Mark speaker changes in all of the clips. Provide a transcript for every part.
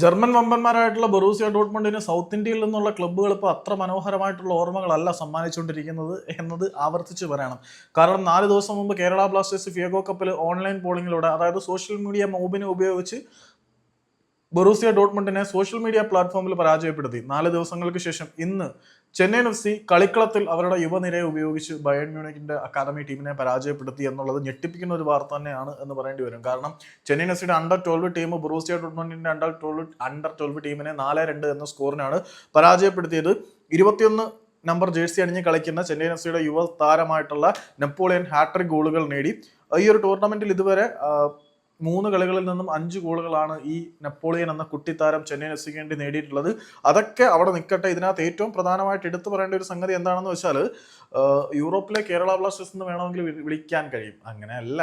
Speaker 1: German വമ്പന്മാരായിട്ടുള്ള Borussia ഡോട്ട്മണ്ടിന് south ഇന്ത്യയിൽ നിന്നുള്ള ക്ലബ്ബുകൾ ഇപ്പോൾ അത്ര മനോഹരമായിട്ടുള്ള ഓർമ്മകളല്ല സമ്മാനിച്ചുകൊണ്ടിരിക്കുന്നത് എന്നത് ആവർത്തിച്ച് പറയണം. കാരണം നാല് ദിവസം മുമ്പ് കേരള ബ്ലാസ്റ്റേഴ്സ് ഫിയഗോ കപ്പിൽ ഓൺലൈൻ പോളിങ്ങിലൂടെ അതായത് സോഷ്യൽ മീഡിയ മോബിനെ ഉപയോഗിച്ച് ബൊറൂസിയ ഡോട്ട്മണ്ടിനെ സോഷ്യൽ മീഡിയ പ്ലാറ്റ്ഫോമിൽ പരാജയപ്പെടുത്തി. നാല് ദിവസങ്ങൾക്ക് ശേഷം ഇന്ന് ചെന്നൈയിൻ എഫ് സി കളിക്കളത്തിൽ അവരുടെ യുവനിരയെ ഉപയോഗിച്ച് ബയൺ മ്യൂണിക്കിന്റെ അക്കാദമി ടീമിനെ പരാജയപ്പെടുത്തി എന്നുള്ളത് ഞെട്ടിപ്പിക്കുന്ന ഒരു വാർത്ത തന്നെയാണ് എന്ന് പറയേണ്ടി വരും. കാരണം ചെന്നൈയിൻ എഫ് സിയുടെ അണ്ടർ ട്വൽവ് ടീം ബൊറൂസിയ ഡോട്ട്മണ്ടിന്റെ അണ്ടർ ട്വൽവ് അണ്ടർ ട്വൽവ് ടീമിനെ നാല് രണ്ട് എന്ന സ്കോറിനാണ് പരാജയപ്പെടുത്തിയത്. ഇരുപത്തിയൊന്ന് നമ്പർ ജേഴ്സി അണിഞ്ഞ് കളിക്കുന്ന ചെന്നൈയിൻ എഫ് സിയുടെ യുവ താരമായിട്ടുള്ള നെപ്പോളിയൻ ഹാട്രിക് ഗോളുകൾ നേടി. ഈ ഒരു ടൂർണമെന്റിൽ ഇതുവരെ മൂന്ന് കളികളിൽ നിന്നും അഞ്ച് ഗോളുകളാണ് ഈ നെപ്പോളിയൻ എന്ന കുട്ടിത്താരം ചെന്നൈയിൻ എഫ് സിക്ക് വേണ്ടി നേടിയിട്ടുള്ളത്. അതൊക്കെ അവിടെ നിൽക്കട്ടെ. ഇതിനകത്ത് ഏറ്റവും പ്രധാനമായിട്ട് എടുത്തു പറയേണ്ട ഒരു സംഗതി എന്താണെന്ന് വെച്ചാൽ യൂറോപ്പിലെ കേരള ബ്ലാസ്റ്റേഴ്സ് എന്ന് വേണമെങ്കിൽ വിളിക്കാൻ കഴിയും. അങ്ങനെയല്ല.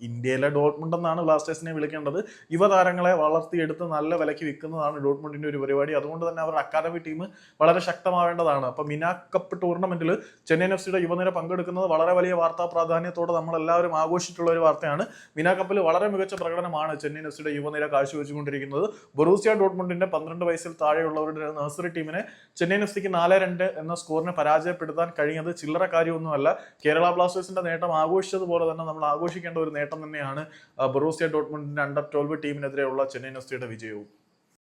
Speaker 1: ഇന്ത്യയിലെ ഡോട്ട്മുണ്ട് എന്നാണ് ബ്ലാസ്റ്റേഴ്സിനെ വിളിക്കേണ്ടത്. യുവതാരങ്ങളെ വളർത്തിയെടുത്ത് നല്ല വിലയ്ക്ക് വിൽക്കുന്നതാണ് ഡോട്ട്മുണ്ടിന്റെ ഒരു പരിപാടി. അതുകൊണ്ട് തന്നെ അവരുടെ അക്കാദമി ടീം വളരെ ശക്തമാവേണ്ടതാണ്. അപ്പൊ മിനാ കപ്പ് ടൂർണമെന്റിൽ ചെന്നൈ എഫ് സിയുടെ യുവനിര പങ്കെടുക്കുന്നത് വളരെ വലിയ വാർത്താ പ്രാധാന്യത്തോടെ നമ്മൾ എല്ലാവരും ആഘോഷിച്ചിട്ടുള്ള ഒരു വാർത്തയാണ്. മിനാ കപ്പിൽ വളരെ മികച്ച പ്രകടനമാണ് ചെന്നൈ എഫ് സിയുടെ യുവനിര കാഴ്ചവെച്ചുകൊണ്ടിരിക്കുന്നത്. ബൊറൂസിയ ഡോട്ട്മുണ്ടിന്റെ പന്ത്രണ്ട് വയസ്സിൽ താഴെയുള്ളവരുടെ നഴ്സറി ടീമിനെ ചെന്നൈ എഫ് സിക്ക് നാല് രണ്ട് എന്ന സ്കോറിനെ പരാജയപ്പെടുത്താൻ കഴിഞ്ഞത് ചില്ലറ കാര്യമൊന്നുമല്ല. കേരള ബ്ലാസ്റ്റേഴ്സിന്റെ നേട്ടം ആഘോഷിച്ചതുപോലെ തന്നെ നമ്മൾ ആഘോഷിക്കേണ്ട ഒരു നേട്ടം തന്നെയാണ് ആ, ബൊറൂസിയ ഡോട്ട്മുണ്ടിന്റെ അണ്ടർ ട്വൽവ് ടീമിനെതിരെയുള്ള ചെന്നൈ സിയുടെ വിജയവും.